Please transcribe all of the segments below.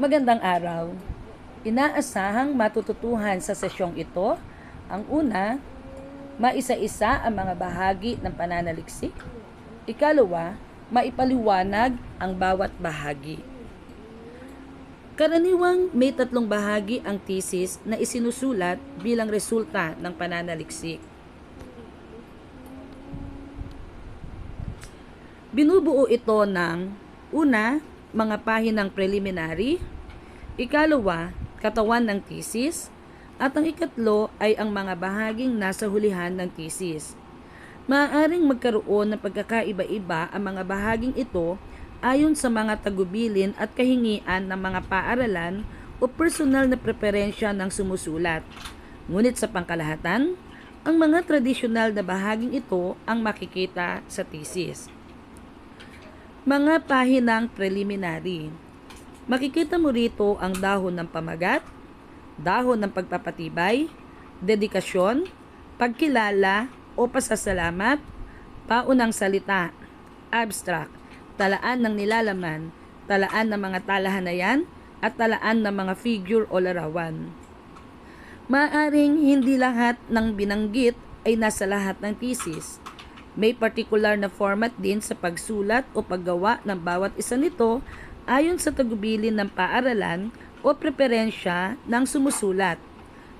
Magandang araw. Inaasahang matututuhan sa sesyong ito ang una, maisa-isa ang mga bahagi ng pananaliksik. Ikalawa, maipaliwanag ang bawat bahagi. Karaniwang may tatlong bahagi ang thesis na isinusulat bilang resulta ng pananaliksik. Binubuo ito ng una, mga pahinang preliminary, ikalawa, katawan ng thesis, at ang ikatlo ay ang mga bahaging nasa hulihan ng thesis. Maaaring magkaroon ng pagkakaiba-iba ang mga bahaging ito ayon sa mga tagubilin at kahingian ng mga paaralan o personal na preferensya ng sumusulat. Ngunit sa pangkalahatan, ang mga tradisyonal na bahaging ito ang makikita sa thesis. Mga pahinang preliminary. Makikita mo rito ang dahon ng pamagat, dahon ng pagpapatibay, dedikasyon, pagkilala o pasasalamat, paunang salita, abstract, talaan ng nilalaman, talaan ng mga talahanayan, at talaan ng mga figure o larawan. Maaring hindi lahat ng binanggit ay nasa lahat ng thesis. May particular na format din sa pagsulat o paggawa ng bawat isa nito ayon sa tagubilin ng paaralan o preferensya ng sumusulat.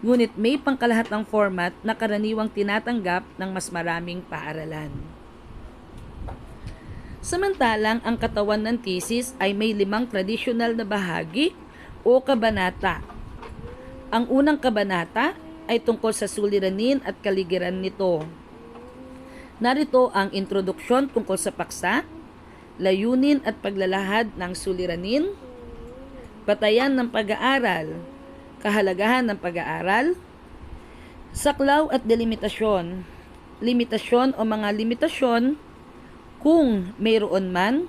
Ngunit may pangkalahatang format na karaniwang tinatanggap ng mas maraming paaralan. Samantalang ang katawan ng thesis ay may limang tradisyonal na bahagi o kabanata. Ang unang kabanata ay tungkol sa suliranin at kaligiran nito. Narito ang introduksyon tungkol sa paksa, layunin at paglalahad ng suliranin, batayan ng pag-aaral, kahalagahan ng pag-aaral, saklaw at delimitasyon, limitasyon o mga limitasyon kung mayroon man,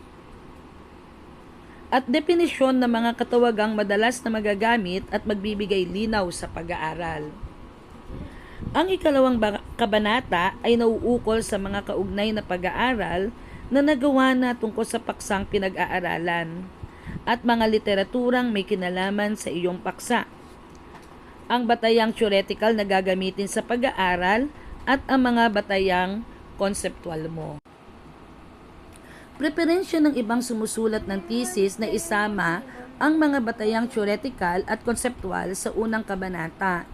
at definisyon ng mga katawagang madalas na magagamit at magbibigay linaw sa pag-aaral. Ang ikalawang ba- kabanata ay nauukol sa mga kaugnay na pag-aaral na nagawa na tungkol sa paksang pinag-aaralan at mga literaturang may kinalaman sa iyong paksa. Ang batayang theoretical na gagamitin sa pag-aaral at ang mga batayang konceptual mo. Preferensya ng ibang sumusulat ng thesis na isama ang mga batayang theoretical at konceptual sa unang kabanata.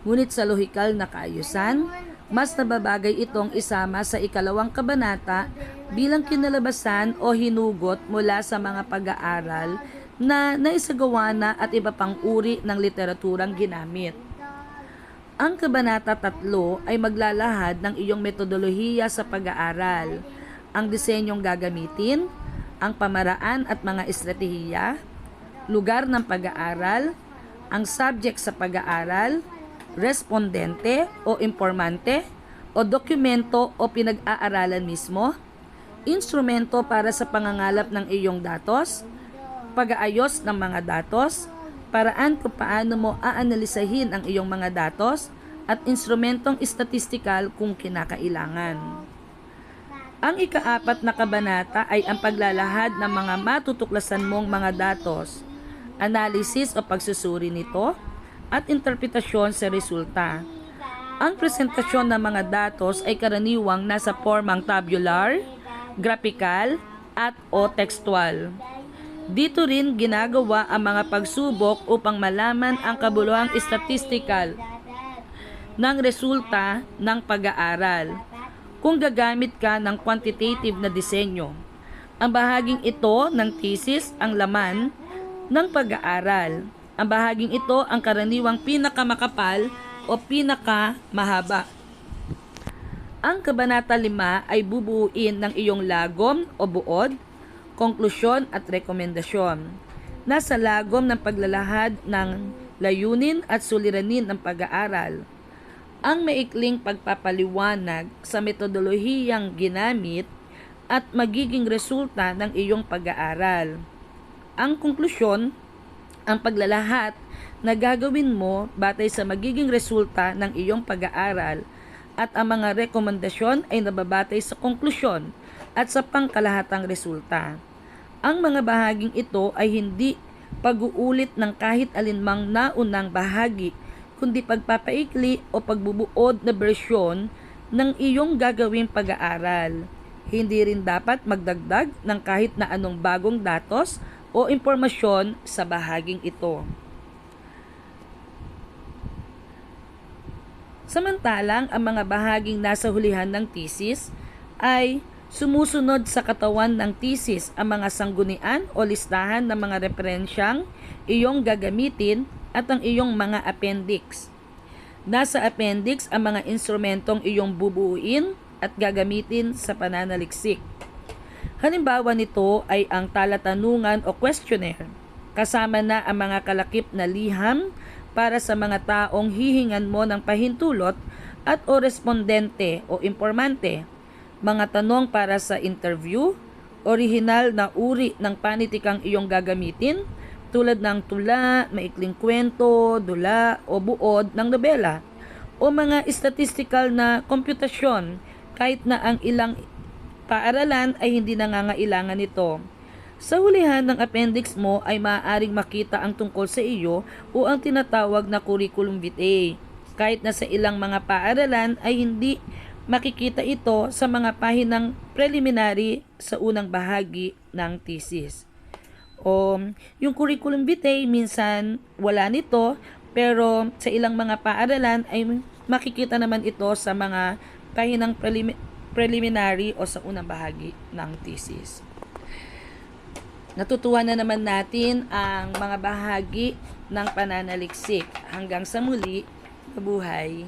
Ngunit sa lohikal na kaayusan, mas nababagay itong isama sa ikalawang kabanata bilang kinalabasan o hinugot mula sa mga pag-aaral na naisagawa na at iba pang uri ng literaturang ginamit. Ang Kabanata 3 ay maglalahad ng iyong metodolohiya sa pag-aaral, ang disenyong gagamitin, ang pamaraan at mga estratehiya, lugar ng pag-aaral, ang subject sa pag-aaral, respondente o informante, o dokumento o pinag-aaralan mismo, instrumento para sa pangangalap ng iyong datos, pag-aayos ng mga datos, paraan kung paano mo aanalisahin ang iyong mga datos, at instrumentong statistikal kung kinakailangan. Ang ikaapat na kabanata ay ang paglalahad ng mga matutuklasan mong mga datos, analysis o pagsusuri nito, at interpretasyon sa resulta. Ang presentasyon ng mga datos ay karaniwang nasa formang tabular, graphical, at o textual. Dito rin ginagawa ang mga pagsubok upang malaman ang kabuluhang statistical ng resulta ng pag-aaral. Kung gagamit ka ng quantitative na disenyo, ang bahaging ito ng thesis ang laman ng pag-aaral. Ang bahaging ito ang karaniwang pinakamakapal o pinakamahaba. Ang Kabanata 5 ay bubuuin ng iyong lagom o buod, konklusyon at rekomendasyon. Nasa lagom ng paglalahad ng layunin at suliranin ng pag-aaral. Ang maikling pagpapaliwanag sa metodolohiyang ginamit at magiging resulta ng iyong pag-aaral. Ang konklusyon, ang paglalahat na gagawin mo batay sa magiging resulta ng iyong pag-aaral at ang mga rekomendasyon ay nababatay sa konklusyon at sa pangkalahatang resulta. Ang mga bahaging ito ay hindi pag-uulit ng kahit alinmang naunang bahagi, kundi pagpapaikli o pagbubuod na bersyon ng iyong gagawing pag-aaral. Hindi rin dapat magdagdag ng kahit na anong bagong datos o impormasyon sa bahaging ito. Samantalang ang mga bahaging nasa hulihan ng thesis ay sumusunod sa katawan ng thesis ang mga sanggunian o listahan ng mga referensyang iyong gagamitin at ang iyong mga appendix. Nasa appendix ang mga instrumentong iyong bubuuin at gagamitin sa pananaliksik. Halimbawa nito ay ang talatanungan o questionnaire, kasama na ang mga kalakip na liham para sa mga taong hihingan mo ng pahintulot at o respondente o informante, mga tanong para sa interview, orihinal na uri ng panitikang iyong gagamitin, tulad ng tula, maikling kwento, dula o buod ng nobela, o mga statistical na komputasyon kahit na ang ilang paaralan ay hindi nangangailangan nito. Sa hulihan ng appendix mo ay maaaring makita ang tungkol sa iyo o ang tinatawag na curriculum vitae. Kahit na sa ilang mga paaralan ay hindi makikita ito sa mga pahinang preliminary sa unang bahagi ng thesis. O yung curriculum vitae minsan wala nito pero sa ilang mga paaralan ay makikita naman ito sa mga pahinang prelimi- preliminary o sa unang bahagi ng thesis. Natutuhan na naman natin ang mga bahagi ng pananaliksik. Hanggang sa muli, mabuhay!